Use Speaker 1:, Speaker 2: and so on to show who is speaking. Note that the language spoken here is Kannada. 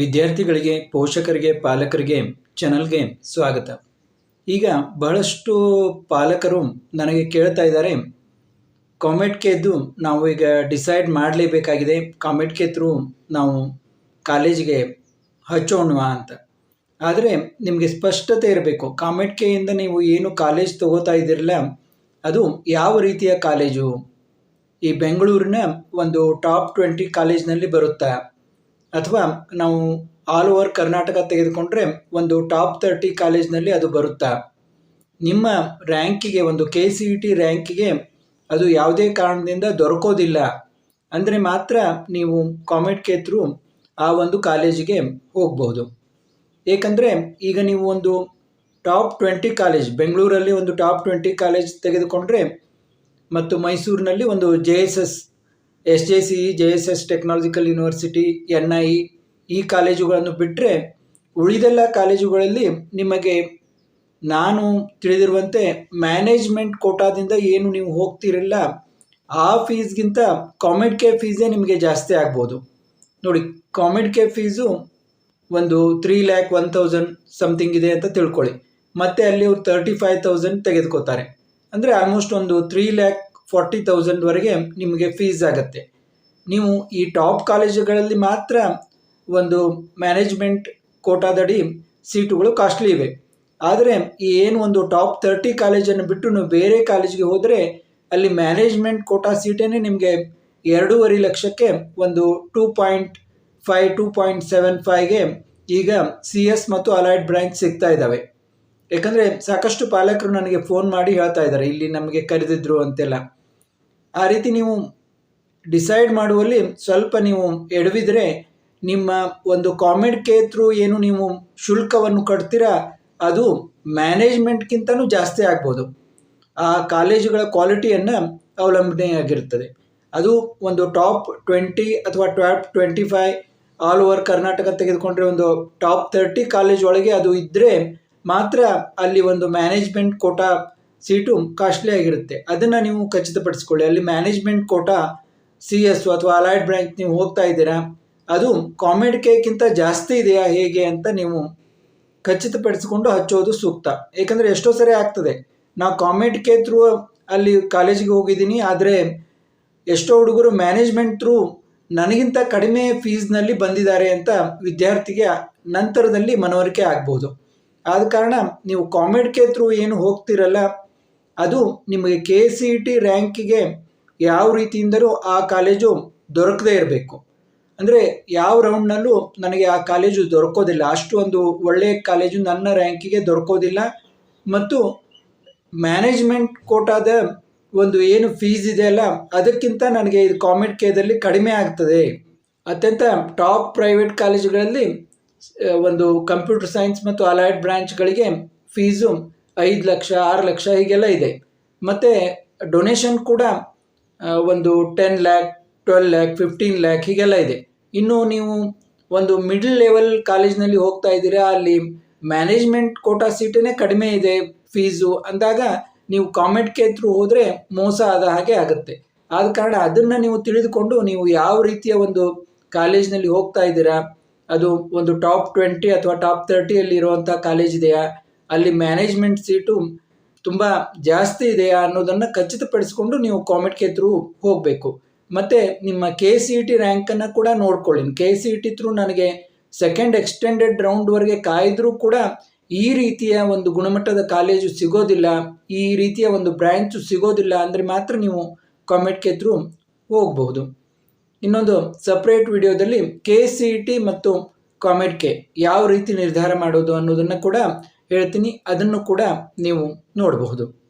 Speaker 1: ವಿದ್ಯಾರ್ಥಿಗಳಿಗೆ, ಪೋಷಕರಿಗೆ, ಪಾಲಕರಿಗೆ ಚಾನಲ್ಗೆ ಸ್ವಾಗತ. ಈಗ ಬಹಳಷ್ಟು ಪಾಲಕರು ನನಗೆ ಕೇಳ್ತಾ ಇದ್ದಾರೆ. ಕಾಮೆಟ್ಗೆ ಎದ್ದು ನಾವು ಈಗ ಡಿಸೈಡ್ ಮಾಡಲೇಬೇಕಾಗಿದೆ. ಕಾಮೆಟ್ಗೆ ಥ್ರೂ ನಾವು ಕಾಲೇಜಿಗೆ ಹಚ್ಚೋಣವಾ ಅಂತ. ಆದರೆ ನಿಮಗೆ ಸ್ಪಷ್ಟತೆ ಇರಬೇಕು. ಕಾಮೆಟ್ಕೆಯಿಂದ ನೀವು ಏನು ಕಾಲೇಜ್ ತಗೋತಾ ಇದ್ದೀರಲ್ಲ, ಅದು ಯಾವ ರೀತಿಯ ಕಾಲೇಜು ಈ ಬೆಂಗಳೂರಿನ ಒಂದು ಟಾಪ್ ಟ್ವೆಂಟಿ ಕಾಲೇಜ್ನಲ್ಲಿ ಬರುತ್ತಾ? ಅಥವಾ ನಾವು ಆಲ್ ಓವರ್ ಕರ್ನಾಟಕ ತೆಗೆದುಕೊಂಡ್ರೆ ಒಂದು ಟಾಪ್ ತರ್ಟಿ ಕಾಲೇಜ್ನಲ್ಲಿ ಅದು ಬರುತ್ತಾ? ನಿಮ್ಮ ರ್ಯಾಂಕಿಗೆ ಒಂದು ಕೆ ಸಿ ಇ ಟಿ ರ್ಯಾಂಕಿಗೆ ಅದು ಯಾವುದೇ ಕಾರಣದಿಂದ ದೊರಕೋದಿಲ್ಲ. ಅಂದರೆ ಮಾತ್ರ ನೀವು ಕಾಮೆಂಟ್ ಥ್ರೂ ಆ ಒಂದು ಕಾಲೇಜಿಗೆ ಹೋಗ್ಬೋದು. ಏಕೆಂದರೆ ಈಗ ನೀವು ಒಂದು ಟಾಪ್ ಟ್ವೆಂಟಿ ಕಾಲೇಜ್ ಬೆಂಗಳೂರಲ್ಲಿ ಒಂದು ಟಾಪ್ ಟ್ವೆಂಟಿ ಕಾಲೇಜ್ ತೆಗೆದುಕೊಂಡ್ರೆ ಮತ್ತು ಮೈಸೂರಿನಲ್ಲಿ ಒಂದು J S S S J C, J S S technological university N I, ಈ ಕಾಲೇಜುಗಳನ್ನು ಬಿಟ್ಟರೆ ಉಳಿದೆಲ್ಲ ಕಾಲೇಜುಗಳಲ್ಲಿ ನಿಮಗೆ ನಾನು ತಿಳಿದಿರುವಂತೆ ಮ್ಯಾನೇಜ್ಮೆಂಟ್ ಕೋಟಾದಿಂದ ಏನು ನೀವು ಹೋಗ್ತಿರಲ್ಲ, ಆ ಫೀಸ್ಗಿಂತ ಕಾಮೆಡ್ ಕೆ ಫೀಸೇ ನಿಮಗೆ ಜಾಸ್ತಿ ಆಗ್ಬೋದು. ನೋಡಿ, ಕಾಮೆಡ್ ಕೆ ಫೀಸು ಒಂದು three lakh one thousand something ಇದೆ ಅಂತ ತಿಳ್ಕೊಳ್ಳಿ. ಮತ್ತೆ ಅಲ್ಲಿ ಅವ್ರು ತರ್ಟಿ ಫೈವ್ ತೌಸಂಡ್ ತೆಗೆದುಕೋತಾರೆ ಅಂದರೆ ಆಲ್ಮೋಸ್ಟ್ ಒಂದು ತ್ರೀ ಲ್ಯಾಕ್ ಫಾರ್ಟಿ ತೌಸಂಡ್ವರೆಗೆ ನಿಮಗೆ ಫೀಸ್ ಆಗುತ್ತೆ. ನೀವು ಈ ಟಾಪ್ ಕಾಲೇಜುಗಳಲ್ಲಿ ಮಾತ್ರ ಒಂದು ಮ್ಯಾನೇಜ್ಮೆಂಟ್ ಕೋಟಾದಡಿ ಸೀಟುಗಳು ಕಾಸ್ಟ್ಲಿ ಇವೆ. ಆದರೆ ಈ ಏನು ಒಂದು ಟಾಪ್ ತರ್ಟಿ ಕಾಲೇಜನ್ನು ಬಿಟ್ಟು ನೀವು ಬೇರೆ ಕಾಲೇಜಿಗೆ ಹೋದರೆ ಅಲ್ಲಿ ಮ್ಯಾನೇಜ್ಮೆಂಟ್ ಕೋಟಾ ಸೀಟೇ ನಿಮಗೆ ಎರಡೂವರೆ ಲಕ್ಷಕ್ಕೆ ಒಂದು two point five two point seven ಫೈಗೆ ಈಗ ಸಿ ಎಸ್ ಮತ್ತು ಅಲೈಡ್ ಬ್ರ್ಯಾಂಚ್ ಸಿಗ್ತಾ ಇದ್ದಾವೆ. ಯಾಕಂದರೆ ಸಾಕಷ್ಟು ಪಾಲಕರು ನನಗೆ ಫೋನ್ ಮಾಡಿ ಹೇಳ್ತಾ ಇದ್ದಾರೆ, ಇಲ್ಲಿ ನಮಗೆ ಕರೆದಿದ್ರು ಅಂತೆಲ್ಲ. ಆ ರೀತಿ ನೀವು ಡಿಸೈಡ್ ಮಾಡುವಲ್ಲಿ ಸ್ವಲ್ಪ ನೀವು ಎಡವಿದರೆ ನಿಮ್ಮ ಒಂದು ಕಾಮೆಂಟ್ ಕೇ ಥ್ರೂ ಏನು ನೀವು ಶುಲ್ಕವನ್ನು ಕಟ್ತೀರಾ, ಅದು ಮ್ಯಾನೇಜ್ಮೆಂಟ್ಗಿಂತನೂ ಜಾಸ್ತಿ ಆಗ್ಬೋದು. ಆ ಕಾಲೇಜುಗಳ ಕ್ವಾಲಿಟಿಯನ್ನು ಅವಲಂಬನೆಯಾಗಿರುತ್ತದೆ ಅದು ಒಂದು ಟಾಪ್ ಟ್ವೆಂಟಿ ಅಥವಾ top twenty five all over Karnataka ತೆಗೆದುಕೊಂಡ್ರೆ ಒಂದು ಟಾಪ್ ತರ್ಟಿ ಕಾಲೇಜ್ ಒಳಗೆ ಅದು ಇದ್ದರೆ ಮಾತ್ರ ಅಲ್ಲಿ ಒಂದು ಮ್ಯಾನೇಜ್ಮೆಂಟ್ ಕೋಟಾ ಸೀಟು ಕಾಸ್ಟ್ಲಿ ಆಗಿರುತ್ತೆ. ಅದನ್ನು ನೀವು ಖಚಿತಪಡಿಸ್ಕೊಳ್ಳಿ. ಅಲ್ಲಿ ಮ್ಯಾನೇಜ್ಮೆಂಟ್ ಕೋಟಾ ಸಿ ಎಸ್ ಅಥವಾ ಅಲೈಡ್ ಬ್ರ್ಯಾಂಕ್ ನೀವು ಹೋಗ್ತಾ ಇದ್ದೀರಾ, ಅದು ಕಾಮೆಡ್ ಕೇಕ್ಕಿಂತ ಜಾಸ್ತಿ ಇದೆಯಾ ಹೇಗೆ ಅಂತ ನೀವು ಖಚಿತಪಡಿಸಿಕೊಂಡು ಹಚ್ಚೋದು ಸೂಕ್ತ. ಏಕೆಂದರೆ ಎಷ್ಟೋ ಸರಿ ಆಗ್ತದೆ. ನಾವು ಕಾಮೆಡ್ ಕೇ ಥ್ರೂ ಅಲ್ಲಿ ಕಾಲೇಜಿಗೆ ಹೋಗಿದ್ದೀನಿ, ಆದರೆ ಎಷ್ಟೋ ಹುಡುಗರು ಮ್ಯಾನೇಜ್ಮೆಂಟ್ ಥ್ರೂ ನನಗಿಂತ ಕಡಿಮೆ ಫೀಸ್ನಲ್ಲಿ ಬಂದಿದ್ದಾರೆ ಅಂತ ವಿದ್ಯಾರ್ಥಿಗೆ ನಂತರದಲ್ಲಿ ಮನವರಿಕೆ ಆಗ್ಬೋದು. ಆದ ಕಾರಣ ನೀವು ಕಾಮೆಡ್ ಕೇ ಥ್ರೂ ಏನು ಹೋಗ್ತಿರಲ್ಲ ಅದು ನಿಮಗೆ ಕೆ ಸಿ ಇ ಟಿ ರ್ಯಾಂಕಿಗೆ ಯಾವ ರೀತಿಯಿಂದಲೂ ಆ ಕಾಲೇಜು ದೊರಕದೇ ಇರಬೇಕು. ಅಂದರೆ ಯಾವ ರೌಂಡ್ನಲ್ಲೂ ನನಗೆ ಆ ಕಾಲೇಜು ದೊರಕೋದಿಲ್ಲ. ಅಷ್ಟು ಒಂದು ಒಳ್ಳೆಯ ಕಾಲೇಜು ನನ್ನ ರ್ಯಾಂಕಿಗೆ ದೊರಕೋದಿಲ್ಲ. ಮತ್ತು ಮ್ಯಾನೇಜ್ಮೆಂಟ್ ಕೋಟಾದ ಒಂದು ಏನು ಫೀಸ್ ಇದೆಯಲ್ಲ ಅದಕ್ಕಿಂತ ನನಗೆ ಇದು ಕಾಮೆಂಟ್ ಕೇದಲ್ಲಿ ಕಡಿಮೆ ಆಗ್ತದೆ. ಅತ್ಯಂತ ಟಾಪ್ ಪ್ರೈವೇಟ್ ಕಾಲೇಜುಗಳಲ್ಲಿ ಒಂದು ಕಂಪ್ಯೂಟರ್ ಸೈನ್ಸ್ ಮತ್ತು ಅಲೈಡ್ ಬ್ರ್ಯಾಂಚ್ಗಳಿಗೆ ಫೀಸು ಐದು ಲಕ್ಷ, ಆರು ಲಕ್ಷ ಹೀಗೆಲ್ಲ ಇದೆ. ಮತ್ತು ಡೊನೇಷನ್ ಕೂಡ ಒಂದು ten lakh twelve lakh fifteen lakh ಹೀಗೆಲ್ಲ ಇದೆ. ಇನ್ನು ನೀವು ಒಂದು ಮಿಡ್ಲ್ ಲೆವೆಲ್ ಕಾಲೇಜ್ನಲ್ಲಿ ಹೋಗ್ತಾ ಇದ್ದೀರಾ, ಅಲ್ಲಿ ಮ್ಯಾನೇಜ್ಮೆಂಟ್ ಕೋಟಾ ಸೀಟೇ ಕಡಿಮೆ ಇದೆ ಫೀಸು ಅಂದಾಗ ನೀವು ಕಾಮೆಂಟ್ ಕೆ ಥ್ರೂ ಹೋದರೆ ಮೋಸ ಆದ ಹಾಗೆ ಆಗುತ್ತೆ. ಆದ ಕಾರಣ ಅದನ್ನು ನೀವು ತಿಳಿದುಕೊಂಡು ನೀವು ಯಾವ ರೀತಿಯ ಒಂದು ಕಾಲೇಜ್ನಲ್ಲಿ ಹೋಗ್ತಾ ಇದ್ದೀರಾ, ಅದು ಒಂದು ಟಾಪ್ ಟ್ವೆಂಟಿ ಅಥವಾ ಟಾಪ್ ತರ್ಟಿಯಲ್ಲಿ ಇರುವಂಥ ಕಾಲೇಜ್ ಇದೆಯಾ ಅಲ್ಲಿ ಮ್ಯಾನೇಜ್ಮೆಂಟ್ ಸೀಟು ತುಂಬ ಜಾಸ್ತಿ ಇದೆ ಅನ್ನೋದನ್ನು ಖಚಿತಪಡಿಸಿಕೊಂಡು ನೀವು ಕಾಮೆಂಟ್ ಕೆ ಥ್ರೂ ಹೋಗಬೇಕು. ಮತ್ತು ನಿಮ್ಮ ಕೆ ಸಿ ಇ ಟಿ ರ್ಯಾಂಕನ್ನು ಕೂಡ ನೋಡ್ಕೊಳ್ಳಿ. K C E T through ನನಗೆ ಸೆಕೆಂಡ್ ಎಕ್ಸ್ಟೆಂಡೆಡ್ ರೌಂಡ್ವರೆಗೆ ಕಾಯ್ದರೂ ಕೂಡ ಈ ರೀತಿಯ ಒಂದು ಗುಣಮಟ್ಟದ ಕಾಲೇಜು ಸಿಗೋದಿಲ್ಲ, ಈ ರೀತಿಯ ಒಂದು ಬ್ರ್ಯಾಂಚು ಸಿಗೋದಿಲ್ಲ ಅಂದರೆ ಮಾತ್ರ ನೀವು ಕಾಮೆಂಟ್ ಕೆ ಥ್ರೂ ಹೋಗಬಹುದು. ಇನ್ನೊಂದು ಸಪ್ರೇಟ್ ವಿಡಿಯೋದಲ್ಲಿ ಕೆ ಸಿ ಇ ಟಿ ಮತ್ತು ಕಾಮೆಡ್ ಕೆ ಯಾವ ರೀತಿ ನಿರ್ಧಾರ ಮಾಡೋದು ಅನ್ನೋದನ್ನು ಕೂಡ ಹೇಳ್ತೀನಿ. ಅದನ್ನು ಕೂಡ ನೀವು ನೋಡಬಹುದು.